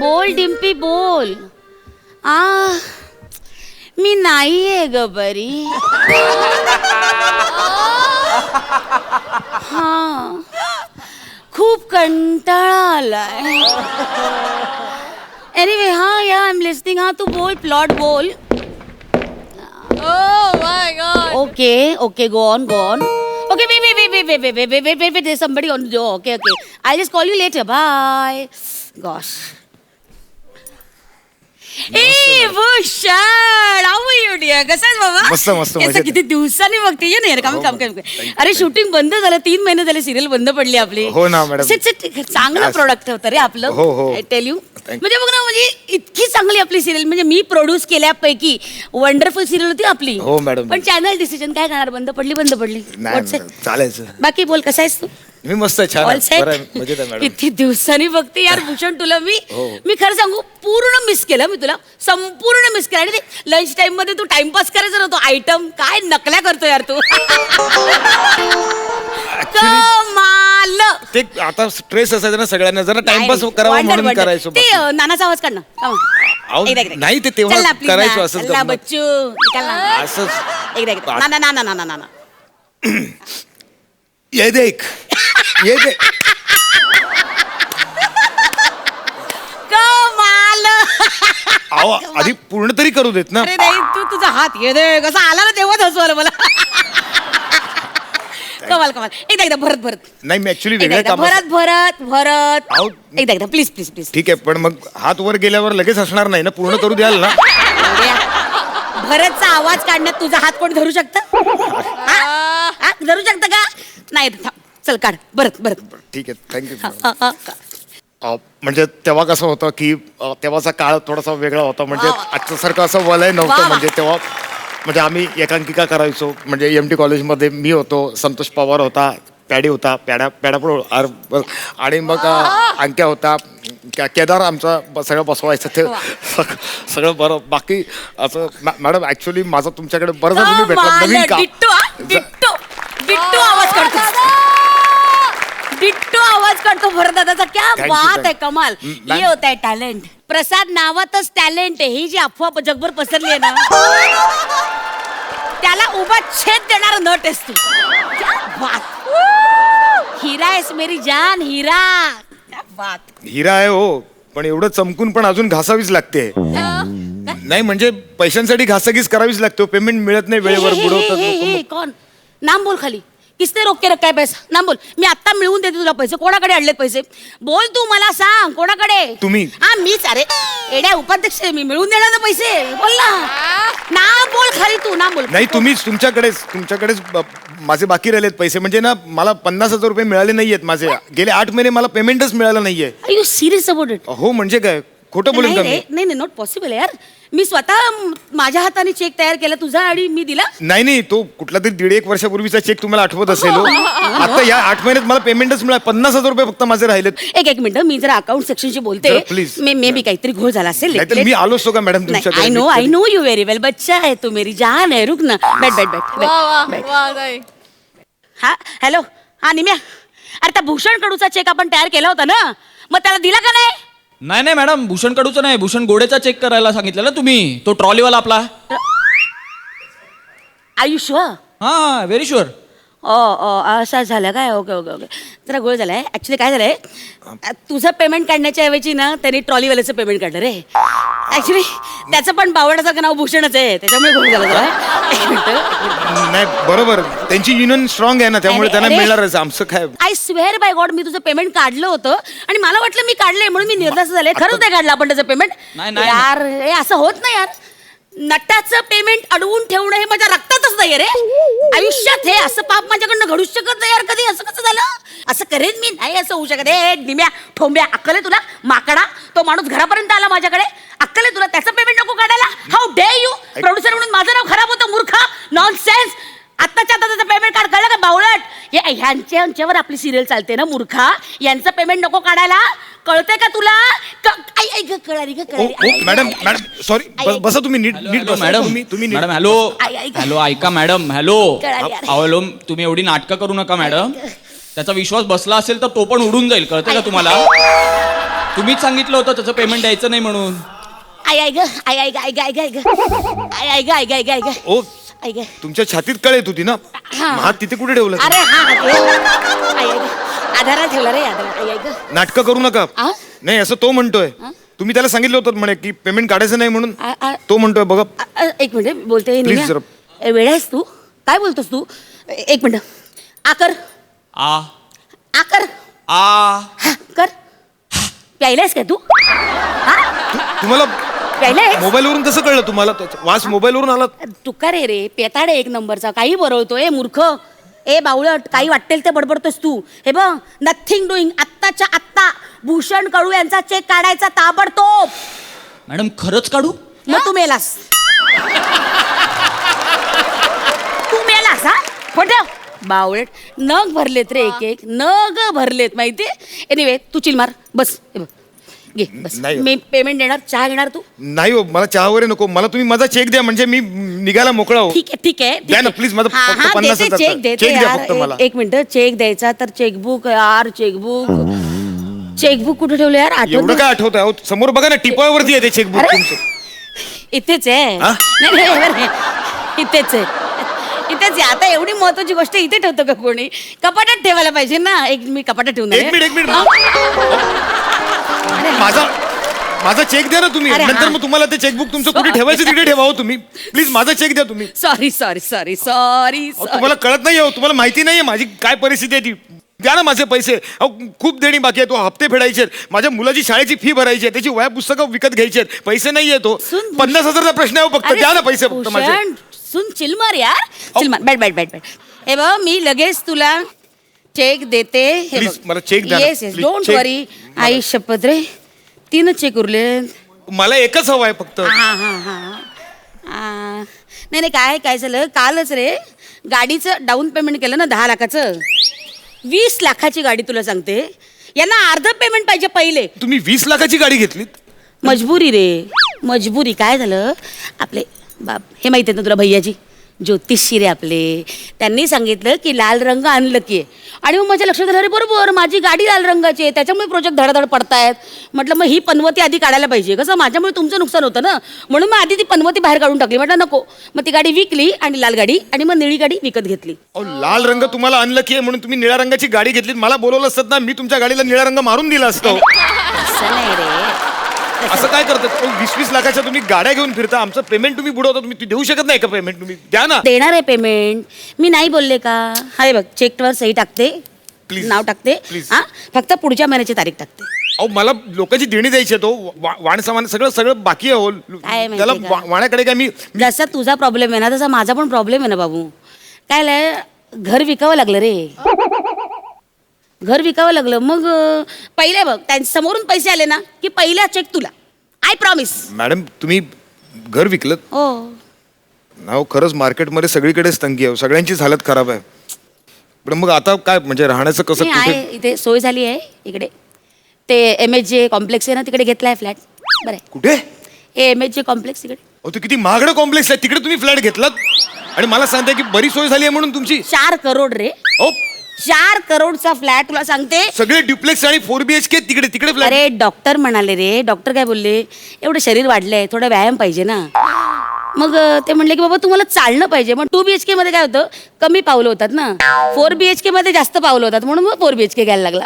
बोल डिम्पी बोल आ मी नाहीये ग बरी हा खूप कंटाळा आलाय एनिवे हा या आय एम लिस्निंग हा तू बोल प्लॉट बोल Oh. Okay okay go on go on okay वे वे वे वे वे वे वे वे वे वे वे वे somebody on the okay okay I'll just call you later bye gosh ए भूषण dear कसा आहेस बाबा मस्त, मस्त, मजेत. किती दिवसांनी बघते ये ना काम हो, काम. काम you, अरे शूटिंग बंद झालं तीन महिने झाले सिरियल बंद पडली आपली हो ना, sit, चांगलं. प्रोडक्ट होतं रे आपलं हो, हो. Tell you Thank. म्हणजे बघ ना म्हणजे इतकी चांगली आपली सिरियल म्हणजे मी प्रोड्यूस केल्यापैकी वंडरफुल सिरियल होती आपली हो, मॅडम. पण चॅनल डिसिजन काय करणार बंद पडली बंद पडली नाही What's it? मॅडम, चालायचं बाकी बोल कसा आहेस तू मी मस्त छान ऑल आहे. बरं आहे, मजेत आहे सेट मॅडम किती दिवसांनी बघते यार भूषण तुला मी हो. मी खरं सांगू पूर्ण मिस केलं मी तुला संपूर्ण मिस केलं आणि ते लंच टाइममध्ये तू टाइमपास करायचा नव्हतो आयटम काय नकल्या करतो यार तू कमाल ते आता स्ट्रेस असायचा ना सगळ्यांना जरा टाइमपास नाही, करावा wonder, म्हणून wonder. करायचो ते. अं, नानाचा आवाज काढ ना Come on. अहो, एकदा, एकदा. नाही ते तेव्हा चल ना, please करायचो ना. असंच चल ना, गंमत. बच्चू निकाल ना. असंच एकदा एकदा ना ना ना ना ना ना ना ये देख ये देख कमाल अहो आधी पूर्ण तरी करू देत ना. अरे नाही तू तुझा हात ये दे कसा आला ना तेव्हाच हसू आलं मला कमाल कमाल. एकदा एकदा भरत भरत. नाही मी ऍक्च्युली एकदा वेगळ्या एकदा. कामात भरत भरत भरत. एकदा एकदा. प्लीज प्लीज प्लीज ठीक आहे पण मग हात वर गेल्यावर लगेच असणार नाही ना? पूर्ण करू द्याल ना? भरतचा आवाज काढण्यात तुझा हात कोण धरू शकतं? धरू शकतं का? नाही थांब. चल काढ. भरत भरत. ठीक आहे. थँक्यू म्हणजे तेव्हा कसं होतं की अ, तेव्हाचा काळ थोडासा वेगळा होता. म्हणजे वा. आजच्या सारखं असं वलय वा, नव्हतं. वा. म्हणजे तेव्हा म्हणजे आम्ही एकांकिका करायचो. म्हणजे एम टी कॉलेजमध्ये मी होतो संतोष पवार होता पॅडी होता पॅडा पॅडापुळ आर ब- आणि मग अ, अंक्या होता. के- केदार आमचा ब- सगळं बसवायचं ते. सग- सगळं बरं. बाकी असं मॅ- मॅडम ऍक्च्युली माझं तुमच्याकडे बरं झालं तुम्ही भेटला. कमाल, नवीन का? हा? आवाज काढतो. डिट्टो आवाज काढतो भरत दादाचा. क्या Thank you, बात thank आहे you. कमाल. हम्म, हे मॅम. होत आहे टॅलेंट. प्रसाद नावातच टॅलेंट आहे. ही जी अफवा जगभर पसरली आहे ना त्याला उभा छेद देणार नट आहेस तू. क्या बात. हिरा आहेस मेरी जान हिरा. क्या बात. हिरा आहे हो पण एवढं चमकून पण अजून घासावीच लागते. नाही म्हणजे पैशांसाठी घासाघीस करावीच लागते पेमेंट मिळत नाही वेळेवर हे, हे, बुडवतात हे, हे, लोकं. हे, कौन नाम बोल खाली. किसने रोक के रखा है पैसा? नाम बोल. मी आता मिळवून देते तुला पैसे. कोणाकडे आणले पैसे? बोल तू मला सांग. कोणाकडे? तुम्ही. हा मीच. अरे एड्या उपाध्यक्ष आहे. मी मिळवून देणार ना पैसे? बोल ना. नाम बोल खाली तू नाम बोल. नाही तुम्हीच तुमच्याकडेच तुमच्याकडेच ब- माझे बाकी राहिलेत पैसे. म्हणजे ना मला पन्नास हजार रुपये मिळाले नाहीयेत माझे. गेले आठ महिने मला पेमेंटच मिळालं नाहीये. यू सिरियस अबाउट इट हो म्हणजे काय? खोटं बोलून नाही का रे मी नाही नाही नॉट पॉसिबल यार. मी स्वतः म- माझ्या हाताने चेक तयार केला तुझा आणि मी दिला. नाही नाही तो कुठला तरी दीड एक वर्षापूर्वीचा चेक तुम्हाला आठवत असेल हो. आता या आठ महिन्यात मला पेमेंटच मिळालं. पन्नास हजार रुपये फक्त माझे राहिलेत. एक एक मिनिट मी जरा अकाउंट सेक्शनशी बोलते. जरा please. मे मे बी काहीतरी घोळ झाला असेल. नाहीतर मी आलो असतो का मॅडम तुमच्याकडे I know I know you very well बच्चा है तू मेरी जान है रुक ना. बैठ बैठ बैठ वा वा बैठ, बैठ वा नाही हा हॅलो हा निम्या. अरे त्या भूषण कडूचा चेक आपण तयार केला होता ना? मग त्याला दिला का नाही? नाही नाही मॅडम भूषण कडूचा नाही. भूषण गोडेचा चेक करायला सांगितलं ना तुम्ही. तो ट्रॉलीवाला आपला. आयुष्य हा व्हेरी शुअर ओ ओ असं झालं काय? Okay okay okay. जरा गोळ झालाय. ऍक्च्युली काय झालंय? तुझं पेमेंट काढण्याच्या ऐवजी ना त्यांनी ट्रॉलीवाल्याचं पेमेंट काढलं रे. ऍक्च्युली त्याचं पण बावडासारखं नाव भूषणच आहे. त्याच्यामुळे गोळ झाला जरा. एक मिनिट. नाही बरोबर. त्यांची युनियन स्ट्रॉंग आहे ना त्यामुळे अरे, त्यांना अरे. मिळणारच आमचं काय? आय स्वेअर बाय गॉड मी तुझं पेमेंट काढलं होतं. आणि मला वाटलं मी काढलंय म्हणून मी निर्धास्त झाले. खरंच नाही काढलं आपण त्याचं पेमेंट नाही, नाही. यार हे असं होत नाही यार. नटाचं पेमेंट अडवून ठेवणं हे माझ्या रक्तातच नाही रे. आयुष्यात हे असं पाप माझ्याकडनं घडूच शकत नाही यार कधी. असं कसं झालं? असं करेन मी? नाही असं होऊ शकत. निम्या ठोंब्या अक्कल आहे तुला? माकडा तो माणूस घरापर्यंत आला माझ्याकडे. अक्कल आहे तुला? त्याचं पेमेंट नको काढायला. हाऊ डे यू प्रोड्युसर म्हणून माझं नाव खराब होतं मूर्खा. नॉन सेन्स आत्ताच्या आता त्याचं पेमेंट काढ कळलं का बावळट हे ह्यांच्या ह्यांच्यावर आपली सिरियल चालते ना मूर्खा. यांचं पेमेंट नको काढायला. कळतंय का तुला? क- आई आई ग कळाली ग ओ कळाली. ओ आई, मॅडम आई, मॅडम सॉरी आई, आई. बसा तुम्ही नीट नीट हॅलो बसा मॅडम तुम्ही तुम्ही नीट मॅडम हॅलो आई, आई, आई. हॅलो ऐका मॅडम हॅलो कळाली, अरे. हॅलो तुम्ही एवढी नाटकं करू नका मॅडम त्याचा विश्वास बसला असेल तर तो पण उडून जाईल. कळतंय का तुम्हाला? तुम्हीच सांगितलं होतं त्याचं पेमेंट द्यायचं नाही म्हणून. आय आय ग. आय आय ग आय ग आय ग. आय ग आय आय ग आय ग आय ग आय ग. ओ तुमच्या छातीत कळ येत होती ना हा. हात तिथे कुठे ठेवला अरे हा हा, आधारा ठेवला रे आधारा. ग नाटकं करू नका. आ? नाही असं तो म्हणतोय. हा? तुम्ही त्याला सांगितलं होतं म्हणे की पेमेंट काढायचं नाही म्हणून. आ- आ- तो म्हणतोय बघा. अ- अ, एक मिनिट बोलते Please निम्या. जरा. ए, वेळ आहेस तू? काय बोलतोस तू? ए- एक मिनिट. आकर. आ. आकर. आ. हा, कर. प्यायलायस काय तू? हा? तुम्हाला प्यायलायस मोबाईलवरून कसं कळलं तुम्हाला? त्याचा वास मोबाईलवरून आला? तू का रे रे पेताड एक नंबरचा. काही बरवतोय मूर्ख. ए बावळट काही वाटेल ते बडबडतोस तू. हे बघ नथिंग डुईंग आत्ताच्या आत्ता. भूषण कडू यांचा चेक काढायचा ताबडतोब. मॅडम खरंच काढू? मग तू मेलास. तू मेलास हा? खोटं? बावळट नग भरलेत रे एक एक. नग भरलेत माहितीये? एनिवे तू चिल मार. बस हे बघ. घे बस नाही. मी पेमेंट देणार चहा घेणार तू नाही हो मला चहा वगैरे नको मला तुम्ही माझा चेक द्या म्हणजे मी निघायला मोकळा हो ठीक आहे ठीक आहे द्या ना, आहे. please, माझं फक्त पन्नास हजारचा. चेक देते द्या यार. फक्त मला. एक मिनिट चेक द्यायचा तर चेकबुक यार चेकबुक चेकबुक कुठे ठेवलं यार आठवत एवढं. काय आठवत आहे समोर बघा ना टिपावरती आहे ते चेकबुक अरे. तुमचं इथेच आहे हा? नाही नाही. इथेच आहे इथेच आहे आता एवढी महत्वाची गोष्ट इथे ठेवतो का कोणी कपाटात ठेवायला पाहिजे ना एक मी कपाटात ठेवणार एक. मिनिट एक मिनिट माझा माझा चेक द्या ना तुम्ही. अरे, नंतर हा. मग तुम्हाला ते चेकबुक तुमचं कुठे ठेवायचं तिकडे ठेवा हो तुम्ही. प्लीज माझा चेक द्या तुम्ही. सॉरी सॉरी सॉरी सॉरी अहो, तुम्हाला कळत नाही हो तुम्हाला माहिती नाहीये माझी काय परिस्थिती आहे ती. द्या ना माझे पैसे. अहो खूप देणी बाकी आहे तो हप्ते फेडायचे आहेत. माझ्या मुलाची शाळेची फी भरायची आहे त्याची वया पुस्तकं विकत घ्यायची आहेत. पैसे नाही येतो सुन, पन्नास हजारचा प्रश्न आहे हो फक्त. द्या ना पैसे फक्त माझे. सुन चिलमार यार. चिलमार हे बघ मी लगेच तुला चेक देते Please, मला द्या ना. Yes yes Please, don't. Worry आई शपथ रे. तीनच चेक उरले. मला एकच हवं आहे फक्त. हा हा हा आ, नाही नाही काय काय झालं? कालच रे गाडीचं डाऊन पेमेंट केलं ना दहा लाखाचं. वीस लाखाची गाडी तुला सांगते. यांना अर्ध पेमेंट पाहिजे पहिले. तुम्ही वीस लाखाची गाडी घेतलीत? मजबुरी रे. मजबुरी. काय झालं? आपले बाप हे माहिती आहे ना तुला भैयाजी ज्योतिषी रे आपले. त्यांनी सांगितलं की लाल रंग आणलं की. आणि मग माझ्या लक्षात आलं अरे बरोबर माझी गाडी लाल रंगाची आहे त्याच्यामुळे प्रोजेक्ट धडाधड पडतायत. म्हटलं मग ही पनवती आधी काढायला पाहिजे कसं माझ्यामुळे तुमचं नुकसान होतं ना. म्हणून मग आधी ती पनवती बाहेर काढून टाकली. म्हटलं नको. मग ती गाडी विकली आणि लाल गाडी आणि मग निळी गाडी विकत घेतली. अहो लाल रंग तुम्हाला आणलं की म्हणून तुम्ही निळ्या रंगाची गाडी घेतलीत. मला बोलवलं असतं ना मी तुमच्या गाडीला निळा रंग मारून दिला असतो. असं नाही रे. असं काय करतात? वीस वीस लाखाच्या तुम्ही गाड्या घेऊन फिरता आमचं पेमेंट तुम्ही बुडवता तुम्ही ते देऊ शकत नाही का पेमेंट तुम्ही? द्या ना. देणार आहे पेमेंट मी नाही बोलले का? हाय बघ चेकवर सही टाकते. Please. नाव टाकते. Please. हा फक्त पुढच्या महिन्याची तारीख टाकते. अहो मला लोकांची देणी द्यायची आहे तो. वा- वाण सामान सगळं सगळं बाकी आहे हो. काय माहिती त्याला का? वा- वाण्याकडे काय मी जसा तुझा प्रॉब्लेम आहे ना तसा माझा पण प्रॉब्लेम आहे ना बाबू. काय लय घर विकावं लागलं रे. घर विकावं लागलं. मग अं, पहिले बघ त्यांच्या समोरून पैसे आले ना की पहिला चेक तुला. आय प्रॉमिस मॅडम तुम्ही घर विकलं. हो. ना खरंच मार्केटमध्ये सगळीकडेच तंगी आहे. हो. सगळ्यांचीच हालत खराब आहे. पण मग आता काय म्हणजे राहण्याचं कसं नाही, कुठे? आहे इथे सोय झाली आहे इकडे. ते एम एच जे कॉम्प्लेक्स आहे ना तिकडे घेतलाय फ्लॅट बरं. आहे. कुठे? हे एम एच जे कॉम्प्लेक्स तिकडे ते किती महागडं कॉम्प्लेक्स आहे. तिकडे तुम्ही फ्लॅट घेतलात. आणि मला सांगताय की बरी सोय झाली आहे म्हणून तुमची. चार करोड रे. अहो चार करोडचा फ्लॅट तुला सांगते. सगळे ड्युप्लेक्स आणि फोर बी एच के तिकडे तिकडे अरे डॉक्टर म्हणाले रे. डॉक्टर काय बोलले? एवढं शरीर वाढलंय थोडा व्यायाम पाहिजे ना. मग अं, ते म्हणले की बाबा तुम्हाला चालणं पाहिजे. मग टू बी एच के मध्ये काय होतं? कमी पावलं होतात ना. फोर बी एच के मध्ये जास्त पावलं होतात म्हणून मग फोर बी एच के घ्यायला लागला.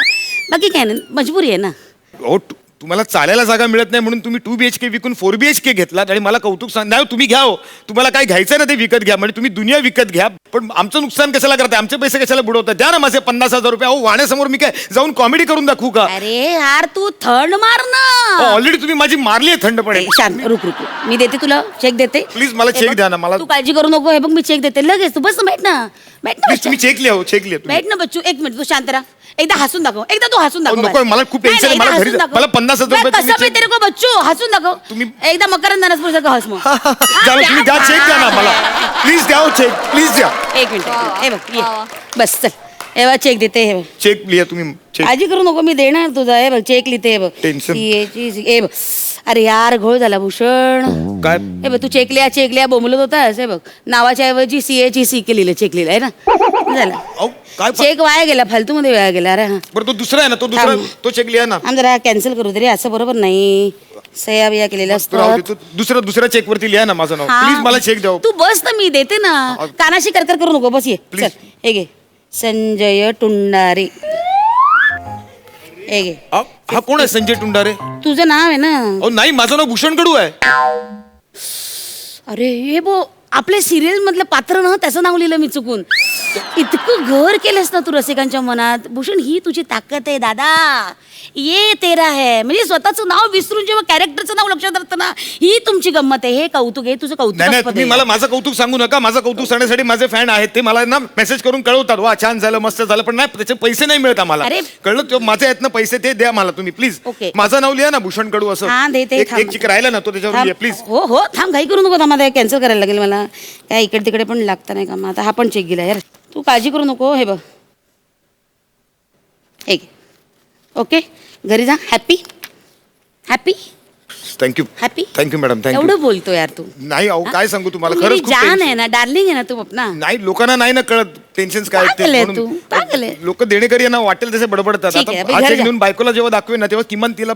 बाकी काय नाही मजबुरी आहे ना. अहो तुम्हाला चालायला जागा मिळत नाही म्हणून तुम्ही टू बी एच के विकून फोर बी एच के घेतलात आणि मला कौतुक सांग नाही तुम्ही घ्या हो. तुम्हाला काय घ्यायचं ना ते विकत घ्या. म्हणजे तुम्ही दुनिया विकत घ्या. पण आमचं नुकसान कशाला करताय? आमचे पैसे कशाला बुडवतात द्या ना माझे पन्नास हजार रुपये. अहो वाण्यासमोर मी काय जाऊन कॉमेडी करून दाखवू का? अरे यार तू थंड मार ना. ऑलरेडी तुम्ही माझी मारली आहे थंडपणे. ए, शांत रुक रुक. रुक. मी देते तुला. चेक देते. Please, मला हे बघ, द्या ना, मला- तू काळजी करू नको. हे बघ मी चेक देते. लगेच तू बस बैठ ना. बैठ ना प्लीज बच्चा. तुम्ही हो बैठ ना बच्चू एक मिनिट तू शांत राहा एकदा हसून दाखव एकदा तू हसून दाखव अहो, नको, बस. मला खूप नाही, tension आहे, नाही, मला एकदा घरी हसून जा- दाखव. मला 50,000 बस, रुपये तुम्ही कसं check- माहिती रे गो बच्चू हसून दाखव तुम्ही- एकदा मकरंद दानसपूरसारखं हस मग हा, झालं तुम्ही द्या चेक द्या ना ना. मला प्लीज द्या हो चेक प्लीज द्या एक मिनिट एक मिनिट. हे बघ ये. बस चल हे बघ चेक देते हे बघ चेक लिहा तुम्ही चेक काळजी करू नको मी देणार तुझा हे बघ चेक लिहिते हे बघ Tension. CA ची- हे बघ अरे यार घोळ झाला भूषण. काय? हे बघ तू चेकलिया चेकलिया बोंबलत होतास. हे बघ नावाच्या ऐवजी सी एची सी के लिहिलं चेक लिहिलं आहे ना? झालं. अहो काय चेक वाया गेला फालतू मध्ये वाया गेला अरे हा. बरं तो दुसरा आहे ना तो दुसरा थांब. तो चेक लिहा ना. आम जरा कॅन्सल करू तरी असं बरोबर नाही. सह्या बिया केलेल्या राहू दे, असतात. तो दुसरा दुसऱ्या चेक वरती लिहा ना माझं नाव. हा. प्लीज मला चेक द्या तू बस ना मी देते ना. कानाशी करकर करू नको बस ये. Please. हे घे. संजय टुंडारे हे घे. अहो, हा कोण आहे संजय टुंडारे? तुझं नाव आहे ना? अहो नाही माझं नाव भूषण कडू आहे. अरे हे बो आपल्या सिरियल मधलं पात्र ना त्याचं नाव लिहिलं मी चुकून. इतकं घर केलंस ना तू रसिकांच्या मनात. भूषण ही तुझी ताकद आहे दादा. ये तेरा है. म्हणजे स्वतःचं नाव विसरून जेव्हा कॅरेक्टरचं नाव लक्षात राहतं ना ही तुमची गंमत आहे. हे कौतुक आहे तुझं कौतुक नाही नाही तुम्ही मला माझं कौतुक सांगू नका. माझं कौतुक सांगण्यासाठी माझे फॅन आहेत. ते मला ना मेसेज करून कळवतात. वा छान झालं मस्त झालं. पण नाही त्याचे पैसे नाही मिळत आम्हाला. अरे. कळलं ते माझे आहेत ना पैसे ते द्या मला तुम्ही प्लीज ओके. माझं नाव लिहा ना भूषण कडू असं. हा देते एक- एक चिक राहिला ना तो त्याच्यावर लिहा प्लीज हो हो थांब घाई करू नको थांबा कॅन्सल करायला लागेल मला. काय इकडे तिकडे पण लागतं नाही का? मग आता हा पण चेक गेला यार. तू काळजी करू नको हे बघ. घे. ओके? घरी जा. Happy happy thank you happy thank you madam thank you एवढं बोलतो यार तू. नाही अहो काय सांगू तुम्हाला? तू मेरी खरंच खूप जान tension- आहे ना डार्लिंग आहे ना तू अपना. नाही लोकांना नाही ना कळत टेन्शन काय आहेत पागल आहे ते पागल आहे. लोक देणेकरी यांना वाटेल तसे बडबडतात. ठीक आहे, आता अभि, हा घर check जा. नेऊन बायकोला जेव्हा दाखवेन ना तेव्हा किमान तिला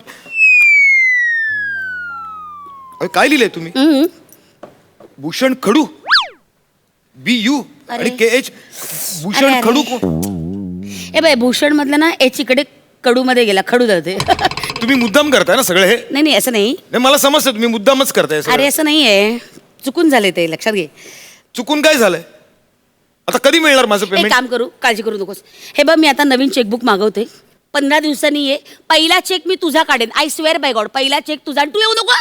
काय लिहिलंय तुम्ही? हम्म. भूषण खडू. बी यू अरे. के एच भूषण अरे. खडू? ए बाय भूषण मधलं ना एच इकडे कडू मध्ये गेला खडू जाते तुम्ही मुद्दाम करताय ना सगळे हे? नाही नाही असं नाही. नाही मला समजतं तुम्ही मुद्दामच करताय सगळं. अरे असं नाहीये. चुकून झाले ते लक्षात घे. चुकून काय झालंय? आता कधी मिळणार माझं एक पेमेंट काम करू काळजी करू नकोस. हे बघ मी आता नवीन चेकबुक मागवते. पंधरा दिवसांनी ये. पहिला चेक मी तुझा काढेन. आय स्वेअर बाय गॉड पहिला चेक तुझा. आणि तू येऊ नको.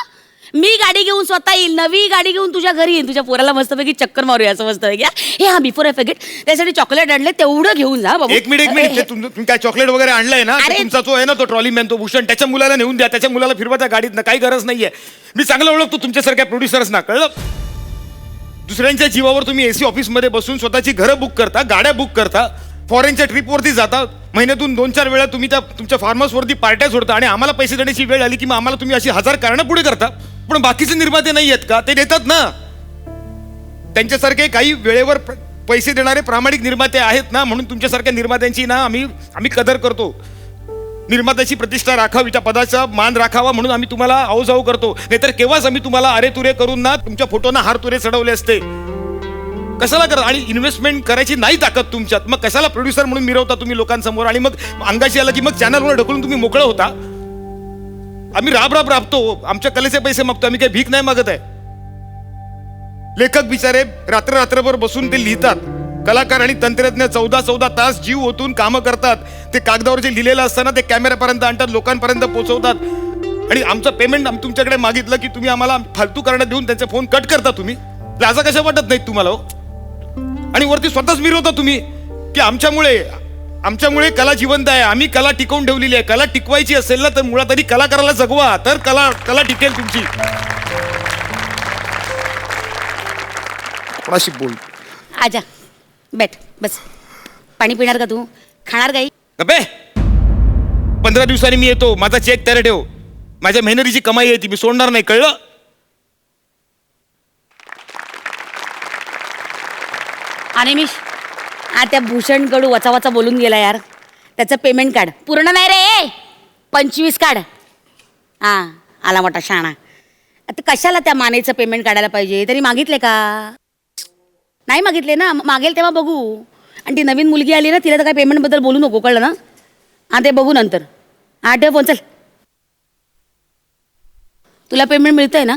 मी गाडी घेऊन स्वतः येईल नवी गाडी घेऊन तुझ्या घरी येईन तुझ्या पोराला मस्तपैकी चक्कर मारूया असं मस्तपैकी हा. हे हा बिफोर फॉरगेट त्यासाठी चॉकलेट आणले तेवढं घेऊन जा बाबू. एक मिनिट एक मिनिट. ते तुम- तुम्ही काय चॉकलेट वगैरे आणलंय ना? अरे- तुमचा जो आहे ना तो ट्रॉली मॅन तो भूषण त्याच्या मुलाला नेऊन द्या. त्याच्या मुलाला फिरवा त्या गाडीत काही गरज नाहीये. मी चांगलं ओळखतो तुमच्यासारख्या प्रोड्युसर्स ना कळलं? दुसऱ्यांच्या जीवावर तुम्ही एसी ऑफिसमध्ये बसून स्वतःची घरं बुक करता गाड्या बुक करता फॉरेनच्या ट्रिपवरती जाता महिन्यातून दोन चार वेळा तुम्ही त्या तुमच्या फार्म हाऊसवरती पार्ट्या सोडता आणि आम्हाला पैसे देण्याची वेळ आली की मग आम्हाला तुम्ही अशी हजार कारणं पुढे करता. पण बाकीचे निर्माते नाही आहेत का? ते देतात ना. त्यांच्यासारखे काही वेळेवर पैसे देणारे प्रामाणिक निर्माते आहेत ना म्हणून तुमच्यासारख्या निर्मात्यांची ना आम्ही आम्ही कदर करतो. निर्मात्याची प्रतिष्ठा राखावी त्या पदाचा मान राखावा म्हणून आम्ही तुम्हाला आऊजाऊ करतो. नाहीतर केव्हाच आम्ही तुम्हाला अरे तुरे करून ना तुमच्या फोटोना हार तुरे चढवले असते. कशाला करा? आणि इन्व्हेस्टमेंट करायची नाही ताकद तुमच्यात. मग कशाला प्रोड्युसर म्हणून मिरवता तुम्ही लोकांसमोर? आणि मग अंगाशी आला की मग चॅनलवर ढकलून तुम्ही मोकळं होता? आम्ही राब राब राबतो आमच्या कलेचे पैसे मागतो आम्ही काही भीक नाही मागत आहे. लेखक बिचारे रात्र रात्रभर बसून ते लिहितात. कलाकार आणि तंत्रज्ञ चौदा चौदा तास जीव ओतून कामं करतात. ते कागदावर जे लिहिलेलं असताना ते कॅमेऱ्यापर्यंत आणतात लोकांपर्यंत पोहोचवतात. आणि आमचं पेमेंट आम्ही तुमच्याकडे मागितलं की तुम्ही आम्हाला फालतू करणं देऊन त्यांचे फोन कट करता तुम्ही. लाजा कशा वाटत नाहीत तुम्हाला हो? आणि वरती स्वतःच मिरवता तुम्ही की आमच्यामुळे आमच्यामुळे कला जिवंत आहे. आम्ही कला टिकवून ठेवलेली आहे. कला टिकवायची असेल ना तर मुळात आधी कलाकाराला जगवा. तर कला कला टिकेल तुमची. कोणाशी बोल? आजा बैठ. बस. पाणी पिणार का तू? खाणार काही अबे पंधरा दिवसांनी मी येतो. माझा चेक तयार ठेव. माझ्या मेहनतीची कमाई आहे ती. मी सोडणार नाही. कळलं? आणि आ हा त्या भूषण कडू वचा वचा बोलून गेला यार. त्याचं पेमेंट काढ. पूर्ण नाही रे. पंचवीस काढ. हा आला मोठा शाणा आता कशाला त्या मानेचं पेमेंट काढायला पाहिजे? तरी मागितले का? नाही मागितले ना. मागेल तेव्हा बघू. आणि ती नवीन मुलगी आली ना तिला तर काय पेमेंटबद्दल बोलू नको कळलं ना? हा ते बघू नंतर. हा ठेव फोन चल. तुला पेमेंट मिळतंय ना?